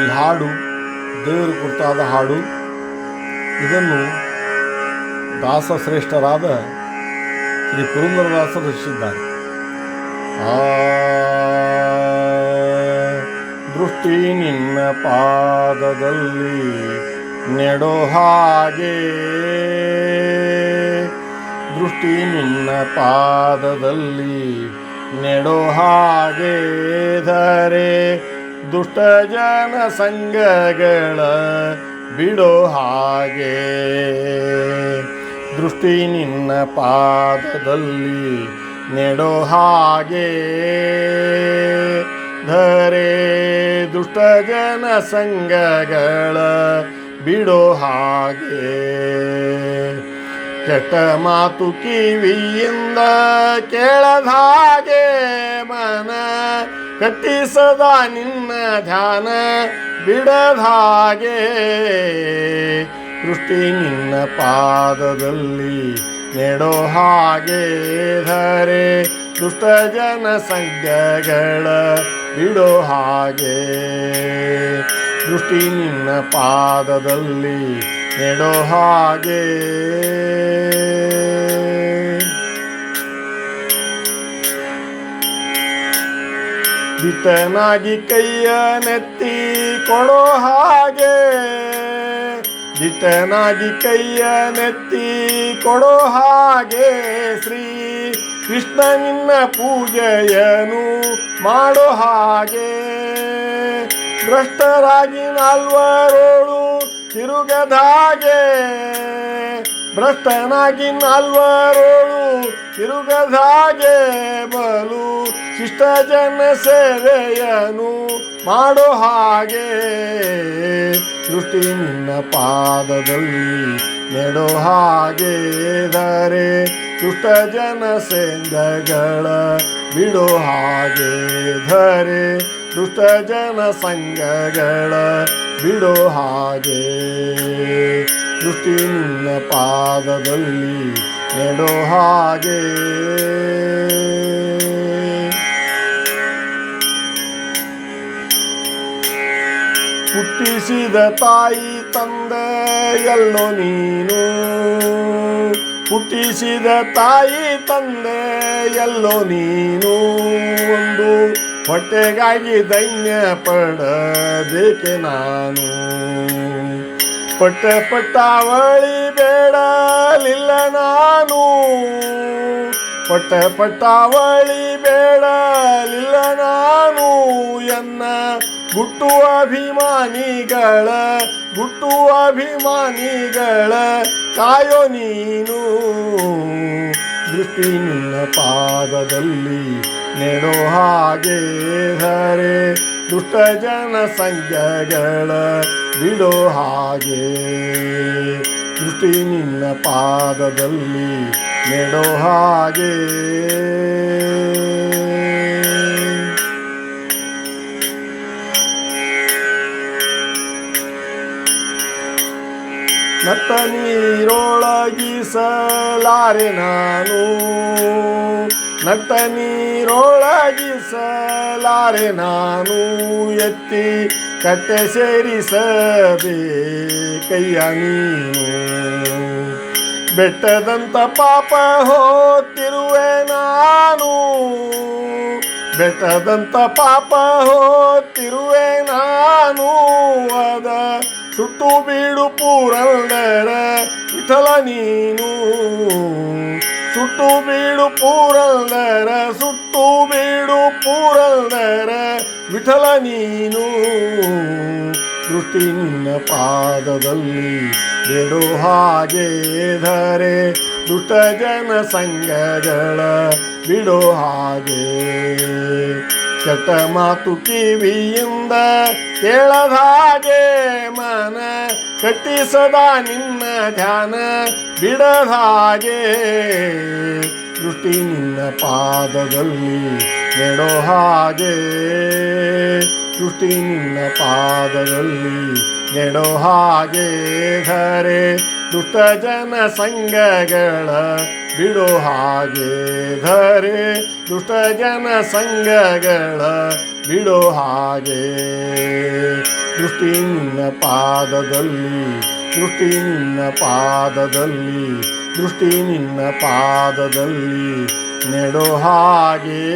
ಈ ಹಾಡು, ದೇವರು ಕುರಿತಾದ ಹಾಡು, ಇದನ್ನು ದಾಸಶ್ರೇಷ್ಠರಾದ ಶ್ರೀ ಪುರಂದರದಾಸರು ರಚಿಸಿದ್ದಾರೆ. ಆ ದೃಷ್ಟಿ ನಿನ್ನ ಪಾದದಲ್ಲಿ ನೆಡೋ ಹಾಗೆ. ದೃಷ್ಟಿ ನಿನ್ನ ಪಾದದಲ್ಲಿ ನೆಡೋ ಹಾಗೆ ಧರೆ. ದುಷ್ಟ ಜನ ಸಂಘಗಳ ಬಿಡೋ ಹಾಗೆ. ದೃಷ್ಟಿ ನಿನ್ನ ಪಾದದಲ್ಲಿ ನೆಡೋ ಹಾಗೆ. ಧರೆ ದುಷ್ಟ ಜನ ಸಂಘಗಳ ಬಿಡೋ ಹಾಗೆ. ಕೆಟ್ಟ ಮಾತು ಕಿವಿಯಿಂದ ಕೇಳದ ಹಾಗೆ ಮನ ಕಟ್ಟಿಸದ ನಿನ್ನ ಧ್ಯಾನ ಬಿಡದಾಗೆ. ದೃಷ್ಟಿ ನಿನ್ನ ಪಾದದಲ್ಲಿ ನೆಡೋ ಹಾಗೆ ಧರೆ. ದುಷ್ಟ ಜನ ಸಂಘಗಳ ಬಿಡೋ ಹಾಗೆ. ದೃಷ್ಟಿ ನಿನ್ನ ಪಾದದಲ್ಲಿ ನೆಡೋ ಹಾಗೆ. ದಿಟ್ಟನಾಗಿ ಕೈಯ ನೆತ್ತಿ ಕೊಡೋ ಹಾಗೆ. ದಿಟ್ಟನಾಗಿ ಕೈಯ ನೆತ್ತಿ ಕೊಡೋ ಹಾಗೆ. ಶ್ರೀ ಕೃಷ್ಣ ನಿನ್ನ ಪೂಜೆಯನು ಮಾಡೋ ಹಾಗೆ. ಭ್ರಷ್ಟರಾಗಿ ನಾಲ್ವರೋಳು ತಿರುಗದಾಗೆ. ಭ್ರಷ್ಟನಾಗಿ ನಾಲ್ವರೋಳು ತಿರುಗದಾಗೆ ಬಲು ಶಿಷ್ಟ ಜನ ಸೇವೆಯನು ಮಾಡೋ ಹಾಗೆ ದೃಷ್ಟಿ ನಿನ್ನ ಪಾದದಲ್ಲಿ ನೆಡೋ ಹಾಗೆ ದರೆ ದುಷ್ಟ ಜನ ಸಂಘಗಳ ಬಿಡೋ ಹಾಗೆ ಧರೆ ದುಷ್ಟ ಜನ ಸಂಘಗಳ ಬಿಡೋ ಹಾಗೆ ದೃಷ್ಟಿ ನಿನ್ನ ಪಾದದಲ್ಲಿ ನೆಡೋ ಹಾಗೆ ಹುಟ್ಟಿಸಿದ ತಾಯಿ ತಂದೆ, ಎಲ್ಲೋ ನೀನು. ಹುಟ್ಟಿಸಿದ ತಾಯಿ ತಂದೆ, ಎಲ್ಲೋ ನೀನು. ಒಂದು ಹೊಟ್ಟೆಗಾಗಿ ದೈನ್ಯ ಪಡಬೇಕೆ ನಾನು. ಪಟ್ಟ ಪಟ್ಟಾವಳಿ ಬೇಡಲಿಲ್ಲ ನಾನು. ಪಟ್ಟ ಪಟ್ಟಾವಳಿ ಬೇಡಲಿಲ್ಲ ನಾನು. ಎನ್ನ ಗುಟ್ಟು ಅಭಿಮಾನಿಗಳ ಗುಟ್ಟು ಅಭಿಮಾನಿಗಳ ಕಾಯೋ ನೀನು. ದೃಷ್ಟಿ ನಿನ್ನ ಪಾದದಲ್ಲಿ ನೆಡೋ ಹಾಗೆ ಹರೆ ದುಷ್ಟ ಜನ ಸಂಘಗಳ ಬಿಡೋ ಹಾಗೆ. ದೃಷ್ಟಿ ನಿನ್ನ ಪಾದದಲ್ಲಿ ನೆಡೋ ಹಾಗೆ. ನತ್ತ ನೀರೊಳಗಿಸಲಾರೆ ನಾನು. ನಟ್ಟ ನೀರೊಳಗಿಸಲಾರೆ ನಾನು. ಎತ್ತಿ ಕಟ್ಟೆ ಸೇರಿಸದೆ ಕೈಯ ನೀನು. ಬೆಟ್ಟದಂತ ಪಾಪ ಹೋತಿರುವೆ ನಾನು. ಬೆಟ್ಟದಂತ ಪಾಪ ಹೋತಿರುವೆ ನಾನು. ಅದ ಸುಟ್ಟು ಬೀಡು ಪೂರಂದರ ವಿಠಲ ನೀನು. ಸುಟ್ಟು ಬೀಡು ಪೂರಂದರ ಸುಟ್ಟು ಬೀಡು ಪೂರಂದರ ವಿಠಲ ನೀನು. ದೃಷ್ಟಿ ನಿನ್ನ ಪಾದದಲ್ಲಿ ಬಿಡು ಹಾಗೆ ಧರೆ ದುಟ ಜನ ಸಂಘಗಳ ಬಿಡು ಹಾಗೆ. ಕೆಟ್ಟ ಮಾತು ಕಿವಿಯಿಂದ ಕೇಳದ ಹಾಗೆ ಮನ. ಕಟ್ಟಿಸದ ನಿನ್ನ ಧ್ಯಾನ ಬಿಡದ ಹಾಗೆ ದೃಷ್ಟಿ ನಿನ್ನ ಪಾದದಲ್ಲಿ ನೆಡೋ ಹಾಗೆ. ದೃಷ್ಟಿ ನಿನ್ನ ಪಾದದಲ್ಲಿ ನೆಡೋ ಹಾಗೆ ಧರೆ. ದುಷ್ಟ ಜನ ಸಂಘಗಳ ಬಿಡೋ ಹಾಗೆ ಧರೆ. ದುಷ್ಟ ಜನ ಸಂಘಗಳ ಬಿಡೋ ಹಾಗೆ. ದೃಷ್ಟಿ ನಿನ್ನ ಪಾದದಲ್ಲಿ ದೃಷ್ಟಿ ನಿನ್ನ ಪಾದದಲ್ಲಿ ದೃಷ್ಟಿ ನಿನ್ನ ಪಾದದಲ್ಲಿ ನೆಡೋ ಹಾಗೆ.